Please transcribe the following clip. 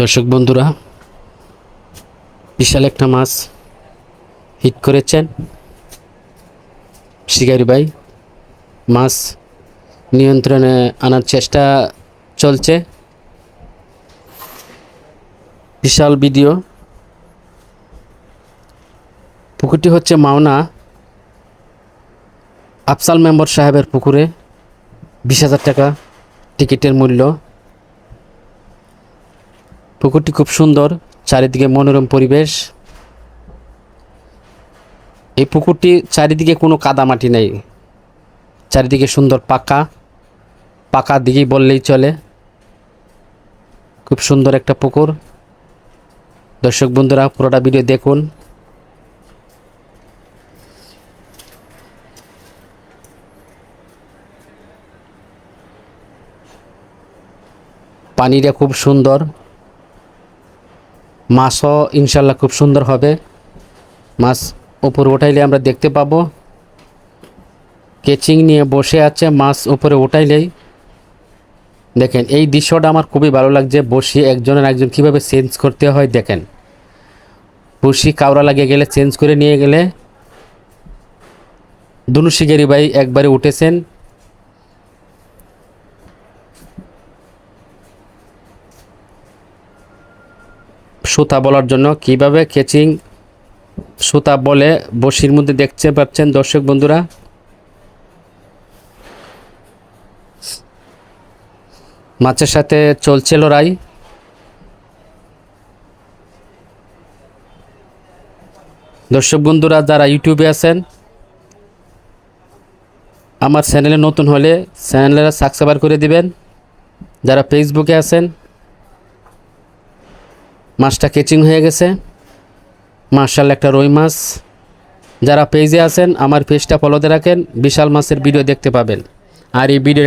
দর্শক বন্ধুরা, বিশাল একটা মাছ হিট করেছেন। শিকারি ভাই, মাছ নিয়ন্ত্রণে আনার চেষ্টা চলছে। বিশাল ভিডিও পুকুরটি হচ্ছে মাওনা আফসাল মেম্বার সাহেবের পুকুরে বিশ হাজার টাকা টিকিটের মূল্য পুকুরটি খুব সুন্দর, চারিদিকে মনোরম পরিবেশ। এই পুকুরটি চারিদিকে কোনো কাদামাটি নেই, চারিদিকে সুন্দর পাকা পাকা দিকেই বললেই চলে। খুব সুন্দর একটা পুকুর। দর্শক বন্ধুরা, পুরোটা ভিডিও দেখুন। পানিটা খুব সুন্দর। মাছও ইনশাল্লাহ খুব সুন্দর হবে। মাছ উপরে উঠাইলে আমরা দেখতে পাবো। কেচিং নিয়ে বসে আছে, মাছ উপরে উঠাইলেই। দেখেন, এই দৃশ্যটা আমার খুবই ভালো লাগছে, বসি একজনের একজন কীভাবে চেঞ্জ করতে হয় দেখেন। বসি কাউরা লাগিয়ে গেলে, চেঞ্জ করে নিয়ে গেলে। দুনু শিকারি ভাই একবারে উঠেছেন। সুতা বলার জন্য। কীভাবে কেচিং সুতা বলে বসির মধ্যে দেখতে পাচ্ছেন দর্শক বন্ধুরা? মাছের সাথে চলছে লড়াই। দর্শক বন্ধুরা, যারা ইউটিউবে আছেন, আমার চ্যানেলে নতুন হলে চ্যানেলটা সাবস্ক্রাইব করে দিবেন। যারা ফেসবুকে আছেন মাছটা কেচিং হয়ে গেছে। মার্শাল একটা রুই মাছ। যারা পেজে আছেন, আমার পেজটা ফলোতে রাখেন। বিশাল মাছের ভিডিও দেখতে পাবেন। আর এই ভিডিও